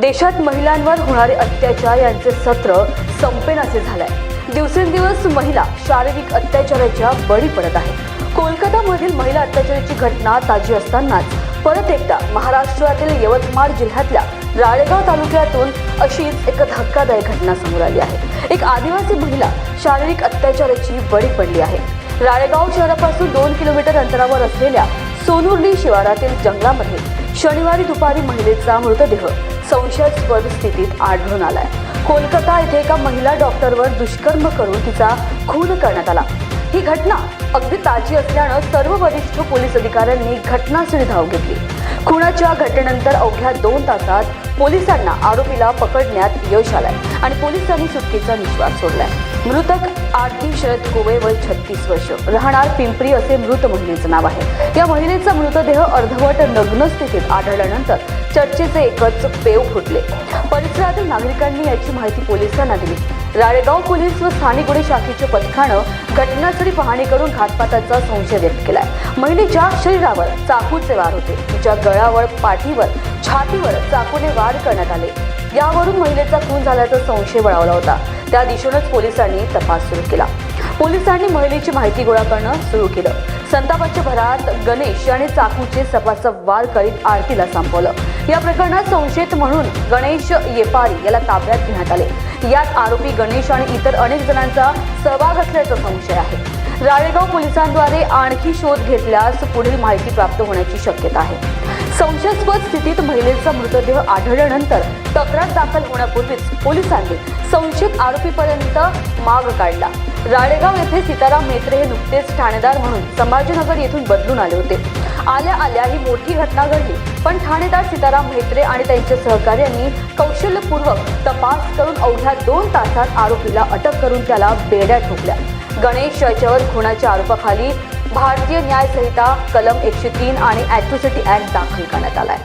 देशात महिलांवर होणारे अत्याचार यांचे सत्र संपेनासे झालंय. दिवसेंदिवस महिला शारीरिक अत्याचाराच्या बळी पडत आहे कोलकातामधील महिला अत्याचाराची घटना ताजी असतानाच परत एकदा महाराष्ट्रातील यवतमाळ जिल्ह्यातल्या राळेगाव तालुक्यातून अशीच एक धक्कादायक घटना समोर आली आहे. एक आदिवासी महिला शारीरिक अत्याचाराची बळी पडली आहे. राळेगाव शहरापासून दोन किलोमीटर अंतरावर असलेल्या सोनुर्ली शिवारातील जंगलामध्ये शनिवारी दुपारी महिलेचा मृतदेह संशयास्पद स्थितीत आढळून आलाय. कोलकाता येथे एका महिला डॉक्टरवर दुष्कर्म करून तिचा खून करण्यात आला. ही घटना अगदी ताजी असल्यानं सर्व वरिष्ठ पोलीस अधिकाऱ्यांनी घटनास्थळी धाव घेतली. खुनाच्या घटनेनंतर अवघ्या दोन तासात पोलिसांना आरोपीला पकडण्यात यश आलंय आणि पोलिसांनी सुटकेचा निश्वास सोडलाय. मृतक आरती शरद कोवे वय छत्तीस वर्ष. राहणार पिंपरी असे मृत महिलेचं नाव आहे. या महिलेचा मृतदेह अर्धवट नग्न स्थितीत आढळल्यानंतर चर्चेचे एकच पेव फुटले. परिसरातील नागरिकांनी याची माहिती पोलिसांना दिली. राळेगाव पोलीस व स्थानिक गुन्हे शाखेच्या पथकानं घटनास्थळी पाहणी करून घातपाताचा संशय व्यक्त केलाय. महिलेच्या शरीरावर चाकूचे वार होते. तिच्या गळ्यावर पाठीवर छातीवर चाकूने वार करण्यात आले. यावरून महिलेचा खून झाल्याचा संशय बळावला होता. त्या दिशेनंच पोलिसांनी तपास सुरू केला. पोलिसांनी महिलेची माहिती गोळा करणं सुरू केलं. संतापाच्या भरात गणेश याने चाकूचे सपासप वार करीत आरतीला संपवलं. या प्रकरणात संशयित म्हणून गणेश येपारी याला ताब्यात घेण्यात आले. यात आरोपी गणेश आणि इतर अनेक जणांचा सहभाग असल्याचा संशय आहे. राळेगाव पोलिसांद्वारे आणखी शोध घेतल्यास पुढील माहिती प्राप्त होण्याची शक्यता आहे. संशयास्पद स्थितीत महिलेचा मृतदेह आढळल्यानंतर तक्रार दाखल होण्यापूर्वीच पोलिसांनी संशयित आरोपीपर्यंत माग काढला. राळेगाव येथे सीताराम मेत्रे हे नुकतेच ठाणेदार म्हणून संभाजीनगर येथून बदलून आले होते. आल्या आल्या ही मोठी घटना घडली. पण ठाणेदार सीताराम म्हेत्रे आणि त्यांच्या सहकार्यांनी कौशल्यपूर्वक तपास करून अवघ्या दोन तासात आरोपीला अटक करून त्याला बेड्या ठोकल्या. गणेश याच्यावर खुनाच्या आरोपाखाली भारतीय न्यायसंहिता कलम एकशे तीन आणि ॲट्रोसिटी ॲक्ट दाखल करण्यात आलाय.